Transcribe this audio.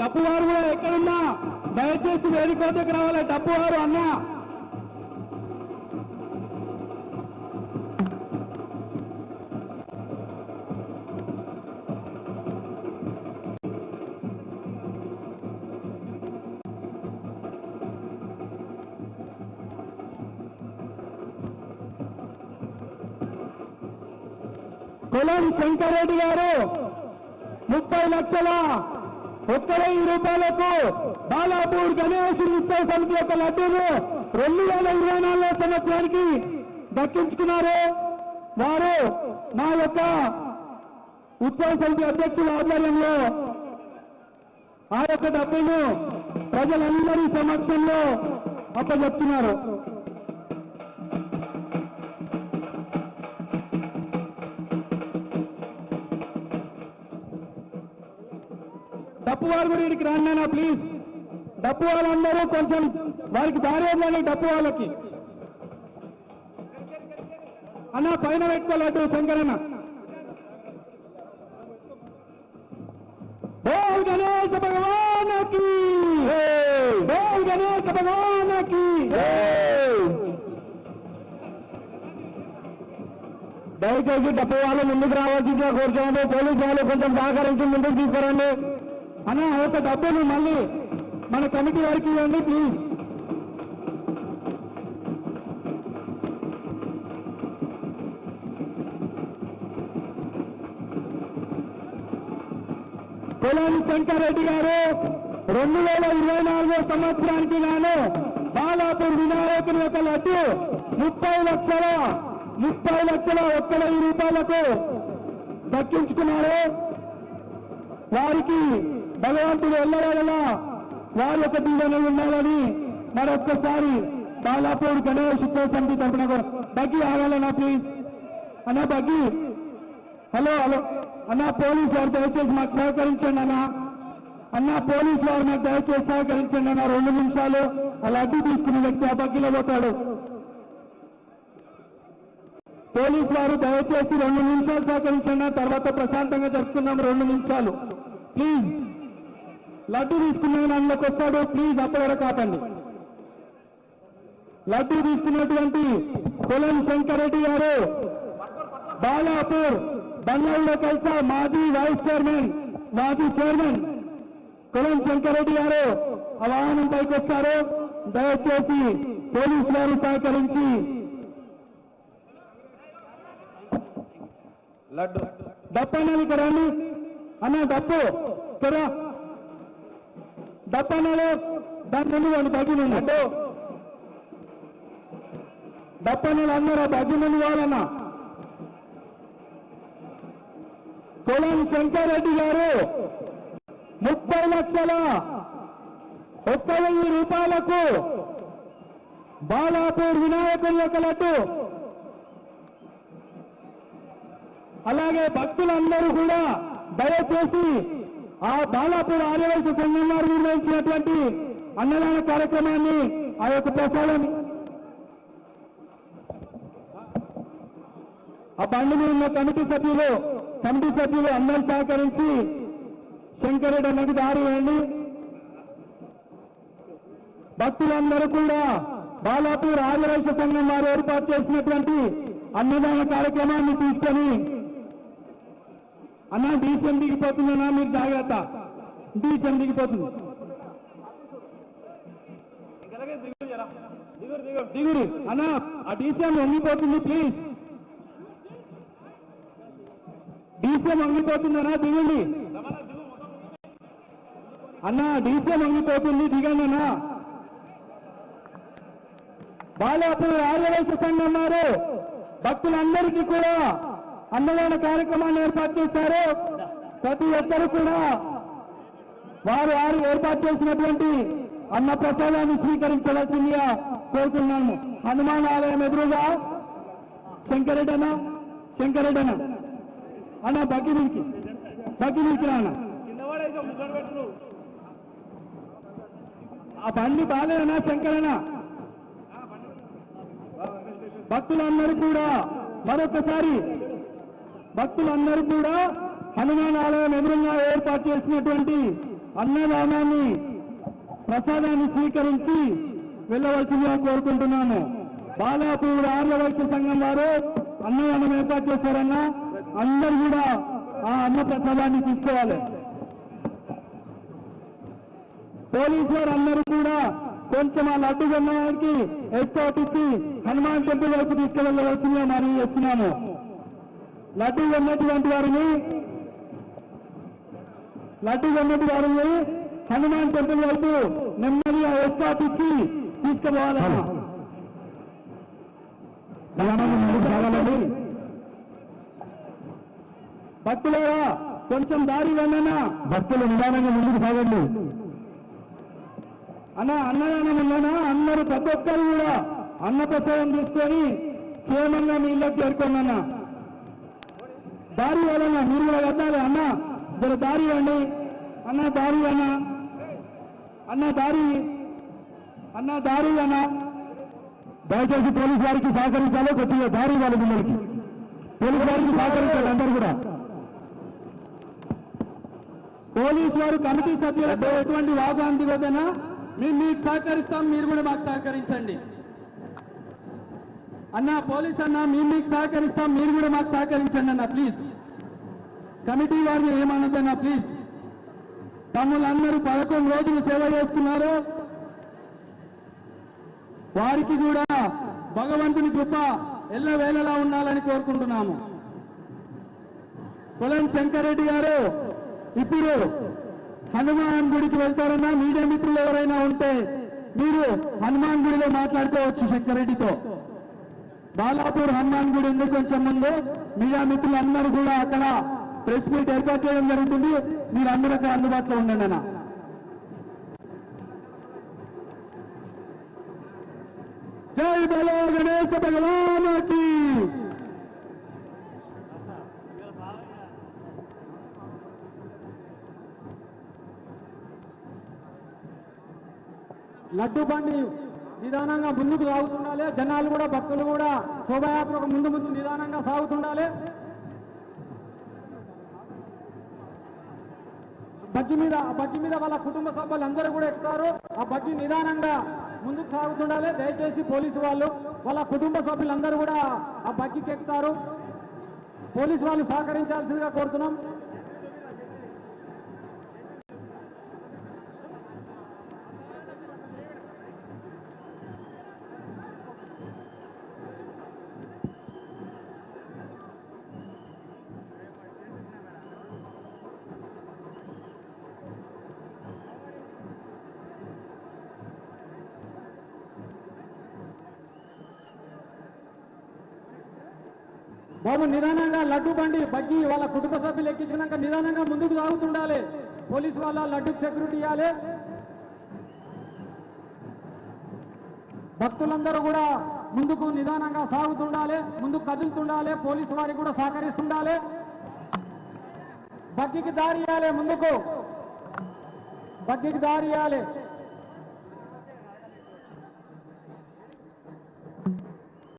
డప్పు వారు కూడా ఎక్కడున్నా? దయచేసి వేదిక వద్దకు రావాలి. డప్పు వారు అన్నా కొలం శంకరెడ్డి గారు ముప్పై లక్షల ఒక్క రూపాయలకు బాలాపూర్ గణేష్ నిత్య సమితి యొక్క లడ్డూను రెండు వేల ఇరవై నాలుగో సంవత్సరానికి దక్కించుకున్నారు. వారు మా యొక్క ఉత్సవ సమితి అధ్యక్షుల ఆధ్వర్యంలో ఆ యొక్క డబ్బును ప్రజలందరి సమక్షంలో అప్పచెప్తున్నారు. డప్పు వారు కూడా ఇక్కడికి రండి అన్న ప్లీజ్ డప్పు వాళ్ళందరూ కొంచెం వారికి దారి వదలండి డప్పు వాళ్ళకి అన్న పైన పెట్టుకోలేడు శంకరన్న. బోల్ గణేశ భగవానకి. బోల్ గణేశ భగవానకి. దయచేసి డబ్బు వాళ్ళు ముందుకు రావాల్సిందిగా కోరుతున్నాను. పోలీసు వాళ్ళు కొంచెం సహకరించి ముందుకు తీసుకురండి. అన్న ఒక డబ్బును మళ్ళీ మన కమిటీ వారికి ఇవ్వండి ప్లీజ్ పొలం శంకరెడ్డి గారు రెండు వేల ఇరవై నాలుగో సంవత్సరానికి గాను బాలాపూర్ వినాయకుని యొక్క లడ్డు ముప్పై లక్షల ముప్పై లక్షల ఒక్క వెయ్యి రూపాయలకు దక్కించుకున్నారు. వారికి భగవంతుడు ఎల్లవేళలా వారి యొక్క దీవెనలు ఉండాలని మరొక్కసారి బాలాపూర్ గణేష్ ఉత్సవ సమితి తరపున బగ్గి ఆగాలన్నా ప్లీజ్ అన్నా బగ్గి. Hello hello. అన్నా పోలీస్ వారు దయచేసి మాకు సహకరించండి అన్నా. అన్నా పోలీస్ వారు మాకు దయచేసి సహకరించండి అన్న. రెండు నిమిషాలు అలా అడ్డు తీసుకునే వ్యక్తి ఆ బగ్గిలో పోతాడు. పోలీసు వారు దయచేసి రెండు నిమిషాలు సహకరించండి తర్వాత ప్రశాంతంగా జరుపుకుందాం. రెండు నిమిషాలు. ప్లీజ్ లడ్డు తీసుకున్న అందులోకి వస్తాడు ప్లీజ్ అప్పటి వరకు ఆపండి. లడ్డు తీసుకున్నటువంటి కొలం శంకరెడ్డి గారు బాలాపూర్ బంగాల్లో కలిసా మాజీ వైస్ చైర్మన్ మాజీ చైర్మన్ కొలం శంకరెడ్డి గారు ఆ వాహనం పైకి వస్తారు. దయచేసి పోలీసు వారు సహకరించి లడ్డు. డప్పు అన్నది ఇక్కడ రండి. అన్న డప్పు. ఇక్కడ డప్పు అన్నది దాని ముందు వాడిని బగ్గి నుండి డప్పు అన్నది అందరూ కావాలన్నా కొలం శంకరెడ్డి గారు ముప్పై లక్షల ఒక్క వెయ్యి రూపాయలకు బాలాపూర్ వినాయకుని యొక్క లడ్డు. అలాగే భక్తులందరూ కూడా దయచేసి ఆ బాలాపూర్ ఆర్యవైశ్య సంఘం వారు నిర్వహించినటువంటి అన్నదాన కార్యక్రమాన్ని ఆ యొక్క ప్రసాదం. ఆ బండి మీద ఉన్న కమిటీ సభ్యులు కమిటీ సభ్యులు అందరూ సహకరించి శంకరెడ్డి అన్నకి దారి వేయండి. భక్తులందరూ కూడా బాలాపూర్ ఆర్యవైశ్య సంఘం వారు ఏర్పాటు చేసినటువంటి అన్నదాన కార్యక్రమాన్ని తీసుకొని అన్న డీసీఎం దిగిపోతుందన్నా మీరు జాగ్రత్త. డీసీఎం దిగిపోతుంది. దిగురు అన్న ఆ డీసీఎం వంగిపోతుంది ప్లీజ్ డీసీఎం వంగిపోతుందన్నా దిగండి. అన్న డీసీఎం వంగిపోతుంది దిగండి అన్నా. బాలాపూర్ ఆర్యవేశ సంఘం వారు భక్తులందరికీ కూడా అన్నదాన కార్యక్రమాన్ని ఏర్పాటు చేశారు. ప్రతి ఒక్కరు కూడా వారు వారు ఏర్పాటు చేసినటువంటి అన్న ప్రసాదాన్ని స్వీకరించవలసిందిగా కోరుకున్నాము హనుమాన్ ఆలయం ఎదురుగా శంకరెడ్డన శంకరెడ్డన అన్న. అన్న బగ్గిరికి అన్న ఆ బండి బాలేనా శంకరనా భక్తులందరూ కూడా మరొకసారి భక్తులందరూ కూడా హనుమాన్ ఆలయం ఎదురుగా ఏర్పాటు చేసినటువంటి అన్నదానాన్ని ప్రసాదాన్ని స్వీకరించి వెళ్ళవలసిందిగా కోరుకుంటున్నాను బాలాపూర్ ఆర్య వైశ్య సంఘం వారు అన్నదానం ఏర్పాటు చేశారన్న అందరు కూడా ఆ అన్న ప్రసాదాన్ని తీసుకోవాలి. పోలీసు వారు అందరూ కూడా కొంచెం ఆ లడ్డు కొన్నవారికి ఎస్కాట్ ఇచ్చి హనుమాన్ టెంపుల్ వైపు తీసుకువెళ్ళవలసిందిగా మనం చేస్తున్నాము. లడ్డు కొన్నటువంటి వారిని లడ్డు కొన్నటి వారిని హనుమాన్ టెంపుల్ వైపు నెమ్మదిగా ఎస్కాట్ ఇచ్చి తీసుకుపోవాలన్నా. భక్తులారా కొంచెం దారి వెళ్ళనా? భక్తులు నిదానంగా ముందుకు సాగండి. అన్న అన్నదానం ఉందనా అందరూ ప్రతి ఒక్కరు కూడా అన్న ప్రసాదం తీసుకొని క్షేమంగా మీ ఇళ్ళకి చేరుకోండి దారి వలన మీరు కూడా వెళ్ళాలి అన్న. జర దారి అండి. అన్న దారి అన్న. అన్న దారి. అన్న దారి అన్న. దయచేసి పోలీసు వారికి సహకరించాలి కొద్దిగా దారి ఇవ్వాలి మిమ్మల్ని. పోలీసు వారికి సహకరించాలి అందరూ కూడా. పోలీసు వారు కమిటీ సభ్యులతో ఎటువంటి వాదాంతి వద్దనా మేము మీకు సహకరిస్తాం మీరు కూడా మాకు సహకరించండి. అన్న పోలీస్ అన్న మేము మీకు సహకరిస్తాం మీరు కూడా మాకు సహకరించండి అన్న ప్లీజ్ కమిటీ వారిని ఏమన్నదన్నా ప్లీజ్ తమ్ముళ్ళందరూ పదకొండు రోజులు సేవ చేసుకున్నారు. వారికి కూడా భగవంతుని కృప ఎల్లవేళలా ఉండాలని కోరుకుంటున్నాము. పొలం శంకరెడ్డి గారు ఇప్పుడు హనుమాన్ గుడికి వెళ్తారన్నా మీడియా మిత్రులు ఎవరైనా ఉంటే మీరు హనుమాన్ గుడిలో మాట్లాడుకోవచ్చు శంకరెడ్డితో. బాలాపూర్ హనుమాన్ గుడి ఉంది కొంచెం ముందు? మీడియా మిత్రులందరూ కూడా అక్కడ ప్రెస్ మీట్ ఏర్పాటు చేయడం జరుగుతుంది. మీరు అందరూ అక్కడ అందుబాటులో ఉండండి అన్న. జై బలో గణేశ భగవానికి లడ్డు బండి నిదానంగా ముందుకు సాగుతుండాలి. జనాలు కూడా భక్తులు కూడా శోభయాత్రకు ముందు ముందు నిదానంగా సాగుతుండాలి. బగ్గి మీద ఆ బగ్గి మీద వాళ్ళ కుటుంబ సభ్యులు అందరూ కూడా ఎక్కుతారు. ఆ బగ్గి నిదానంగా ముందుకు సాగుతుండాలి. దయచేసి పోలీసు వాళ్ళు వాళ్ళ కుటుంబ సభ్యులందరూ కూడా ఆ బగ్గికి ఎక్కుతారు. పోలీసు వాళ్ళు సహకరించాల్సిందిగా కోరుతున్నాం. బాబు నిదానంగా లడ్డు బండి బగ్గి వాళ్ళ కుటుంబ సభ్యులు ఎక్కించినాక నిదానంగా ముందుకు సాగుతుండాలి. పోలీసు వాళ్ళ లడ్డుకు సెక్యూరిటీ ఇవ్వాలి. భక్తులందరూ కూడా ముందుకు నిదానంగా సాగుతుండాలి ముందుకు కదులుతుండాలి పోలీసు వారికి కూడా సహకరిస్తుండాలి. బగ్గికి దారి ఇవ్వాలి ముందుకు. బగ్గికి దారి ఇవ్వాలి.